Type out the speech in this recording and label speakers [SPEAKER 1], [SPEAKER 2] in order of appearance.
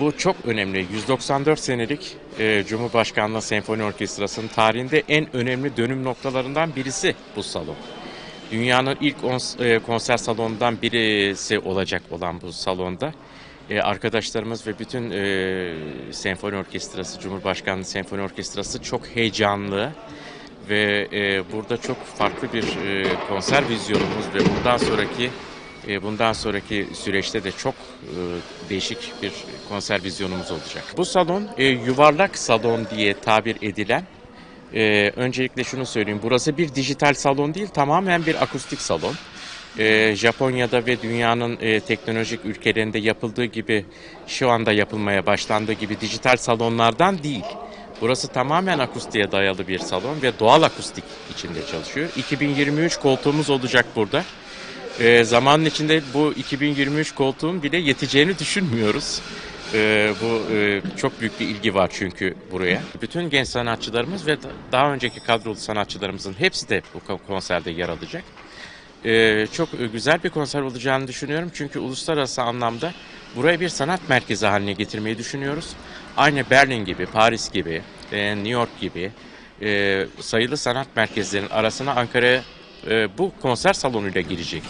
[SPEAKER 1] Bu çok önemli. 194 senelik e, Cumhurbaşkanlığı Senfoni Orkestrası'nın tarihinde en önemli dönüm noktalarından birisi bu salon. Dünyanın ilk e, konser salonundan birisi olacak olan bu salonda e, arkadaşlarımız ve bütün e, senfoni orkestrası, Cumhurbaşkanlığı Senfoni Orkestrası çok heyecanlı ve e, burada çok farklı bir e, konser vizyonumuz ve bundan sonraki bundan sonraki süreçte de çok e, değişik bir konser vizyonumuz olacak. Bu salon e, yuvarlak salon diye tabir edilen öncelikle şunu söyleyeyim. Burası bir dijital salon değil, tamamen bir akustik salon. Japonya'da ve dünyanın e, teknolojik ülkelerinde yapıldığı gibi şu anda yapılmaya başlandığı gibi dijital salonlardan değil. Burası tamamen akustiğe dayalı bir salon ve doğal akustik içinde çalışıyor. 2023 koltuğumuz olacak burada. Ee, zamanın içinde bu 2023 koltuğun bile yeteceğini düşünmüyoruz. Ee, bu e, çok büyük bir ilgi var çünkü buraya. Bütün genç sanatçılarımız ve da- daha önceki kadrolu sanatçılarımızın hepsi de bu ko- konserde yer alacak. Ee, çok e, güzel bir konser olacağını düşünüyorum çünkü uluslararası anlamda burayı bir sanat merkezi haline getirmeyi düşünüyoruz. Aynı Berlin gibi, Paris gibi, e, New York gibi e, sayılı sanat merkezlerinin arasına Ankara'ya e, bu konser salonuyla girecek.